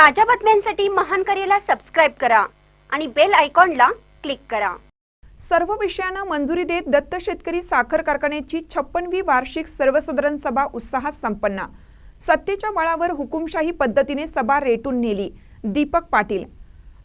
ताज्या बातम्यांसाठी महान करेला सबस्क्राईब करा आणि बेल आयकॉनला क्लिक करा. सर्व विषयांना मंजुरी देत दत्त शेतकरी साखर कारखान्याची छप्पनवी वार्षिक सर्वसाधारण सभा उत्साहात संपन्न. सत्तेच्या बळावर हुकुमशाही पद्धतीने सभा रेटून नेली दीपक पाटील.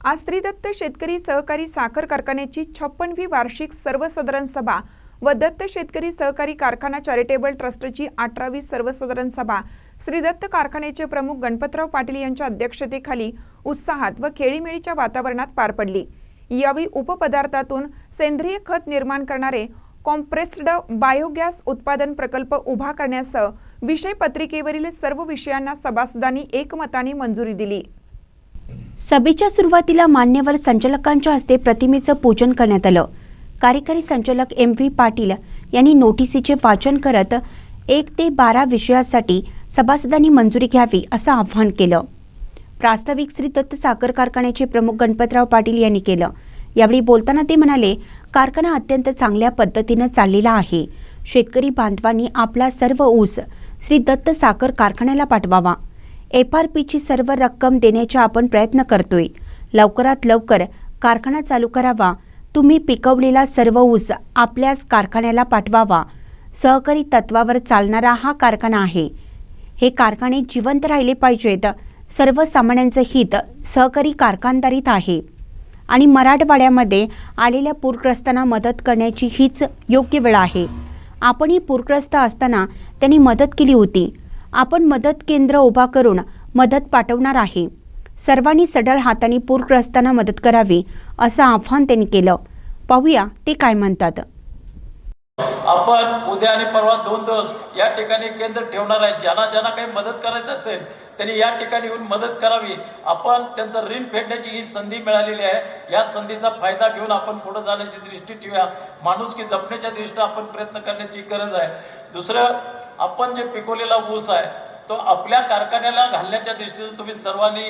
आज दत्त शेतकरी सहकारी साखर कारखान्याची छप्पनवी वार्षिक सर्वसाधारण सभा व दत्त शेतकरी सहकारी कारखाना चॅरिटेबल ट्रस्टची अठरावी सर्वसाधारण सभा. श्री दत्त कारखान्याचे प्रमुख गणपतराव पाटील यांच्या अध्यक्षतेखाली उत्साहात व खेळीमेळीच्या वातावरणात पार पडली. यावेळी उपपदार्थातून सेंद्रिय खत निर्माण करणारे कॉम्प्रेस्ड बायोगॅस उत्पादन प्रकल्प उभा करण्यासह विषय पत्रिकेवरील सर्व विषयांना सभासदांनी एकमताने मंजुरी दिली. सभेच्या सुरुवातीला मान्यवर संचालकांच्या हस्ते प्रतिमेचं पूजन करण्यात आलं. कार्यकारी संचालक एम व्ही पाटील यांनी नोटिसीचे वाचन करत एक ते बारा विषयासाठी सभासदांनी मंजुरी घ्यावी असं आवाहन केलं. प्रास्ताविक श्री दत्त साखर कारखान्याचे प्रमुख गणपतराव पाटील यांनी केलं. यावेळी बोलताना ते म्हणाले कारखाना अत्यंत चांगल्या पद्धतीनं चाललेला आहे. शेतकरी बांधवांनी आपला सर्व ऊस श्री दत्त साखर कारखान्याला पाठवावा. एफ आर पीची सर्व रक्कम देण्याचा आपण प्रयत्न करतोय. लवकरात लवकर कारखाना चालू करावा. तुम्ही पिकवलेला सर्व ऊस आपल्याच कारखान्याला पाठवावा. सहकारी तत्वावर चालणारा हा कारखाना आहे. हे कारखाने जिवंत राहिले पाहिजेत. सर्वसामान्यांचं हित सहकारी कारखानदारीत आहे. आणि मराठवाड्यामध्ये आलेल्या पूरग्रस्तांना मदत करण्याची हीच योग्य वेळ आहे. आपणही पूरग्रस्त असताना त्यांनी मदत केली होती. आपण मदत केंद्र उभा करून मदत पाठवणार आहे. सर्वांनी सढळ हाताने पूरग्रस्तांना मदत करावी. असं आव्हान त्यांनी केलं. पाहूया ते काय म्हणतात. आपण उद्या आणि परवा दोन दिवस या ठिकाणी केंद्र ठेवणार आहे. ज्यांना ज्यांना काही मदत करायचं असेल त्यांनी या ठिकाणी येऊन मदत करावी. आपण त्यांचं ऋण फेडण्याची ही संधी मिळालेली आहे. या संधीचा फायदा घेऊन आपण पुढे जाण्याची दृष्टी ठेवूया. माणूस की जपण्याच्या दृष्टीने आपण प्रयत्न करण्याची गरज आहे. दुसरं आपण जे पिकवलेला ऊस आहे तो आपल्या कारखान्याला घालण्याच्या दृष्टीने तुम्ही सर्वांनी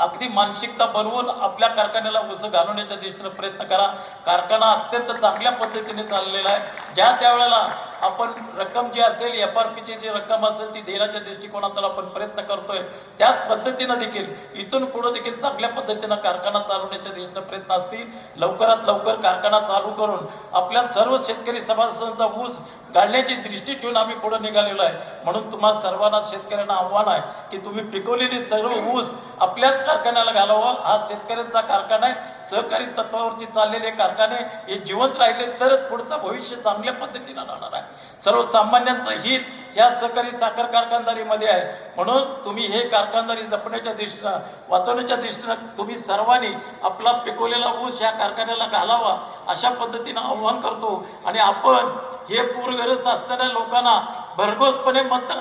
अगदी मानसिकता बनवून आपल्या कारखान्याला ऊस घालवण्याच्या दृष्टीनं प्रयत्न करा. कारखाना अत्यंत चांगल्या पद्धतीने चाललेला आहे. ज्या त्यावेळेला आपण रक्कम जी असेल एफ आर पीची जी रक्कम असेल ती देण्याच्या दृष्टिकोनातून आपण प्रयत्न करतोय. त्याच पद्धतीनं देखील इथून पुढे देखील चांगल्या पद्धतीनं कारखाना चालवण्याच्या दृष्टीनं प्रयत्न असतील. लवकरात लवकर कारखाना चालू करून आपल्या सर्व शेतकरी सभासदांचा ऊस गाळण्याची दृष्टी ठेवून आम्ही पुढे निघालेलो आहे. म्हणून तुम्हाला सर्वांना शेतकऱ्यांना आव्हान आहे की तुम्ही पिकवलेली सर्व ऊस आपल्याच कारखान्याला घालावा. हा शेतकऱ्यांचा कारखाना आहे. सहकारी तत्वावरती चाललेले कारखाने हे जिवंत राहिले तरच पुढचं भविष्य चांगल्या पद्धतीनं राहणार आहे. सर्वसामान्यांचं हित या सहकारी साखर कारखानदारीमध्ये आहे. म्हणून तुम्ही हे कारखानदारी जपण्याच्या दृष्टीनं वाचवण्याच्या दृष्टीनं तुम्ही सर्वांनी आपला पिकवलेला ऊस या कारखान्याला घालावा अशा पद्धतीनं आव्हान करतो. आणि आपण हे पूरग्रस्त असणाऱ्या लोकांना भरघोसपणे मत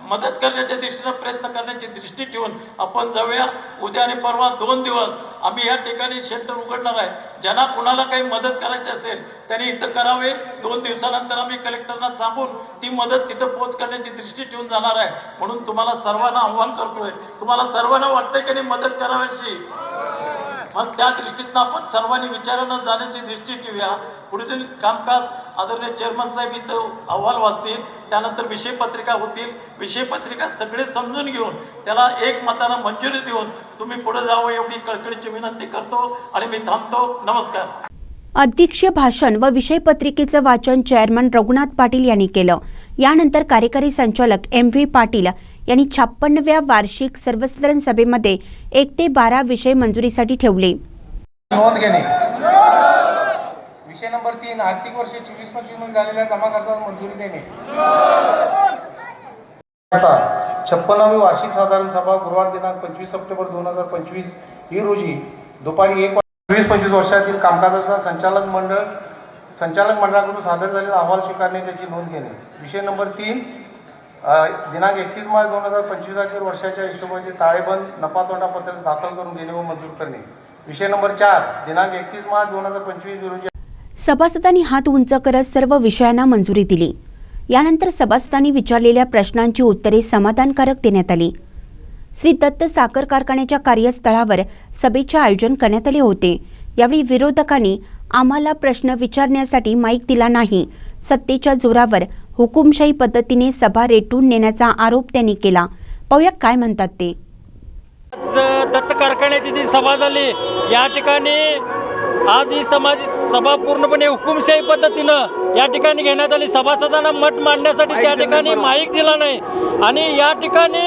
मदत करण्याच्या दृष्टीनं प्रयत्न करण्याची दृष्टी ठेवून आपण जाऊया. उद्या आणि परवा दोन दिवस आम्ही या ठिकाणी शेल्टर उघडणार आहे. ज्यांना कुणाला काही मदत करायची असेल त्यांनी इथं करावे. दोन दिवसानंतर आम्ही कलेक्टरना सांगून ती मदत तिथं पोच करण्याची दृष्टी ठेवून जाणार आहे. म्हणून तुम्हाला सर्वांना आव्हान करतोय. तुम्हाला सर्वांना वाटतंय की नाही मदत करावीशी? मग त्या दृष्टीतनं आपण सर्वांनी विचारानं जाण्याची दृष्टी ठेवूया. पुढील कामकाज आदरणीय चेअरमन साहेब इथं अहवाल वाचतील त्यानंतर विषय पत्रिका होतील. विषय पत्रिका सगळे समजून घेऊन त्याला एक मतानं मंजुरी देऊन तुम्ही पुढे जावं एवढी कळकळीची विनंती करतो आणि मी थांबतो. नमस्कार. अध्यक्षीय भाषण व विषय पत्रिकेचं वाचन चेअरमन रघुनाथ पाटील यांनी केलं. यानंतर कार्यकारी संचालक एम व्ही पाटील यांनी छप्पन्नव्या वार्षिक सर्वसाधारण सभेमध्ये एक ते बारा विषय मंजुरीसाठी ठेवले. नोंद घेणे. विषय नंबर तीन आर्थिक वर्ष चोवीस पंचवीसमध्ये झालेल्या जमा खर्चाला मंजुरी देणे. छप्पनावी वार्षिक साधारण सभा गुरुवार दिनांक पंचवीस सप्टेंबर दोन हजार पंचवीस ही रोजी दुपारी एक वीस पंचवीस वर्षातील कामकाजाचा संचालक मंडळ संचालक मंडळाकडून सादर झालेला अहवाल स्वीकारणे त्याची नोंद घेणे. विषय नंबर तीन दिनांक एकतीस मार्च दोन हजार पंचवीस अखेर वर्षाच्या हिशोबाचे ताळेबंद नफा तोटा पत्रक दाखल करून घेणे व मंजूर करणे. विषय नंबर चार दिनांक एकतीस मार्च दोन हजार पंचवीस रोजी सभासदांनी हात उंच करत सर्व विषयांना मंजुरी दिली. यानंतर सभासदांनी विचारलेल्या प्रश्नांची उत्तरे समाधानकारक देण्यात आली. श्री दत्त साखर कारखान्याच्या कार्यस्थळावर सभेचे आयोजन करण्यात आले होते. यावेळी विरोधकांनी आम्हाला प्रश्न विचारण्यासाठी माईक दिला नाही. सत्तेच्या जोरावर हुकुमशाही पद्धतीने सभा रेटून नेण्याचा आरोप त्यांनी केला. पाहूया काय म्हणतात ते. दत्त कारखान्याची जी सभा झाली या ठिकाणी आज ही समाज सभा पूर्णपणे हुकुमशाही पद्धतीनं या ठिकाणी घेण्यात आली. सभासदांना मत मांडण्यासाठी त्या ठिकाणी माईक दिला नाही. आणि या ठिकाणी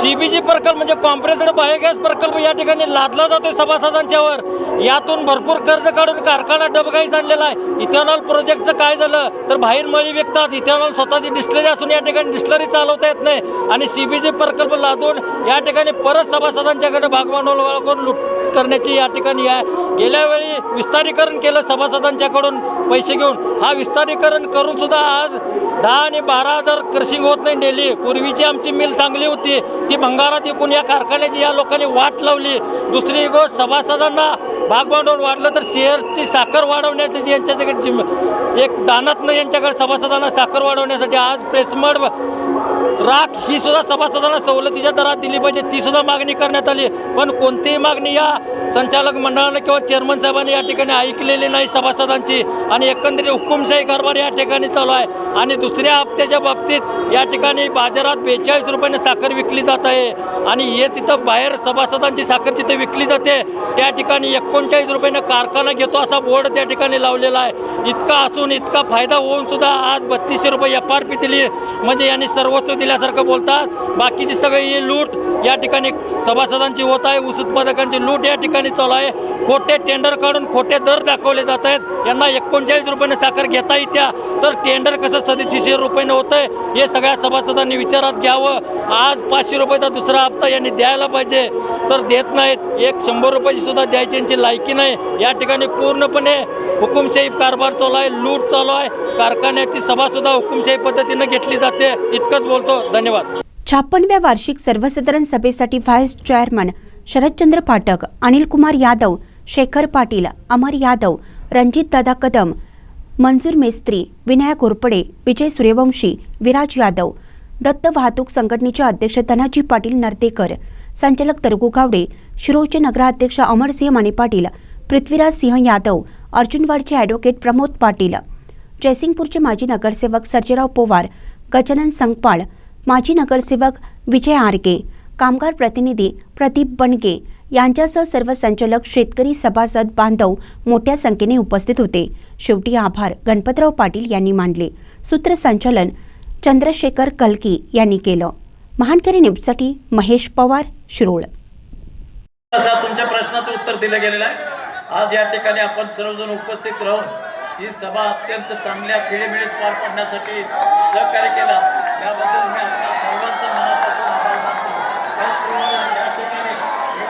सीबीजी प्रकल्प म्हणजे कॉम्प्रेसड बायोगॅस प्रकल्प या ठिकाणी लादला जातोय सभासदांच्यावर. यातून भरपूर कर्ज काढून कारखाना डबघाईस आणलेला आहे. इथेनॉल प्रोजेक्टचं काय झालं तर बाहेर मळी विकतात. इथेनॉल स्वतःची डिस्टलरी असून या ठिकाणी डिस्टलरी चालवता येत नाही. आणि सीबीजी प्रकल्प लादून या ठिकाणी परत सभासदांच्याकडे भागभांडवल वळवून लूट करण्याची या ठिकाणी आहे गेल्या वेळी विस्तारीकरण केलं सभासदांच्याकडून पैसे घेऊन. हा विस्तारीकरण करून सुद्धा आज दहा आणि बारा हजार क्रशिंग होत नाही डेली. पूर्वीची आमची मिल चांगली होती. ती भंगारात विकून या कारखान्याची या लोकांनी वाट लावली. दुसरी गोष्ट सभासदांना भागभांडवल वाढलं तर शेअरची साखर वाढवण्याची जी यांच्याकडे एक दानातनं यांच्याकडे सभासदांना साखर वाढवण्यासाठी आज प्रेसमड राख ही सुद्धा सभासदांना सवलतीच्या दरात दिली पाहिजे ती सुद्धा मागणी करण्यात आली. पण कोणतीही मागणी या संचालक मंडळानं किंवा चेअरमन साहेबांनी या ठिकाणी ऐकलेली नाही सभासदांची आणि एकंदरीत हुकुमशाही कारभार या ठिकाणी चालू आहे. आणि दुसऱ्या हप्त्याच्या बाबतीत या ठिकाणी बाजारात बेचाळीस रुपयाने साखर विकली जात आहे. आणि हे तिथं बाहेर सभासदांची साखर जिथे विकली जाते त्या ठिकाणी एकोणचाळीस रुपयाने कारखाना घेतो असा बोर्ड त्या ठिकाणी लावलेला आहे. इतका असून इतका फायदा होऊन सुद्धा आज बत्तीसशे रुपये एफ आर पी दिली. म्हणजे यांनी सर्वस्व दिल्यासारखं बोलतात. बाकीची सगळी ही लूट या ठिकाणी सभासदांची होत आहे ऊस उत्पादकांची लूट या ठिकाणी चालू आहे. खोटे टेंडर काढून खोटे दर दाखवले जात आहेत. यांना एकोणचाळीस रुपयाने साखर घेता येत्या. तर टेंडर कसं सदतीसशे रुपयाने होतं आहे हे सगळ्या सभासदांनी विचारात घ्यावं. आज पाचशे रुपयाचा दुसरा हप्ता यांनी द्यायला पाहिजे. तर देत नाहीत. एक शंभर रुपयाची सुद्धा द्यायची यांची लायकी नाही. या ठिकाणी पूर्णपणे हुकुमशाही कारभार चालू आहे लूट चालू आहे. कारखान्याची सभासुद्धा हुकुमशाही पद्धतीनं घेतली जाते. इतकंच बोलतो. धन्यवाद. छापनव्या वार्षिक सर्वसाधारण सभेसाठी व्हाईस चेअरमन शरदचंद्र पाठक अनिलकुमार यादव शेखर पाटील अमर यादव रणजित दादा कदम मंजूर मेस्त्री विनायक घोरपडे विजय सूर्यवंशी विराज यादव दत्त वाहतूक संघटनेचे अध्यक्ष धनाजी पाटील नर्देकर संचालक तरगू गावडे शिरोचे नगराध्यक्ष अमरसिंह माने पाटील पृथ्वीराज सिंह यादव अर्जुनवाडचे ॲडव्होकेट प्रमोद पाटील. जयसिंगपूरचे माजी नगरसेवक सर्जेराव पोवार गजानन संगपाळ माजी नगरसेवक विजय आरके कामगार प्रतिनिधी प्रदीप बनगे यांच्यासह सर्व संचालक शेतकरी सभासद बांधव मोठ्या संख्येने उपस्थित होते. शेवटी आभार गणपतराव पाटील यांनी मानले. सूत्रसंचालन चंद्रशेखर कलकी यांनी केलं. महानकरी न्यूजसाठी महेश पवार शिरोळ. तुमच्या प्रश्नाचं उत्तर दिलं गेलेलं आहे. आज या ठिकाणी आपण सर्वजण उपस्थित राहून ही सभा अत्यंत चांगल्या खेळीमेळीत पार पाडण्यासाठी सहकार्य केला. त्याबद्दल मी आपला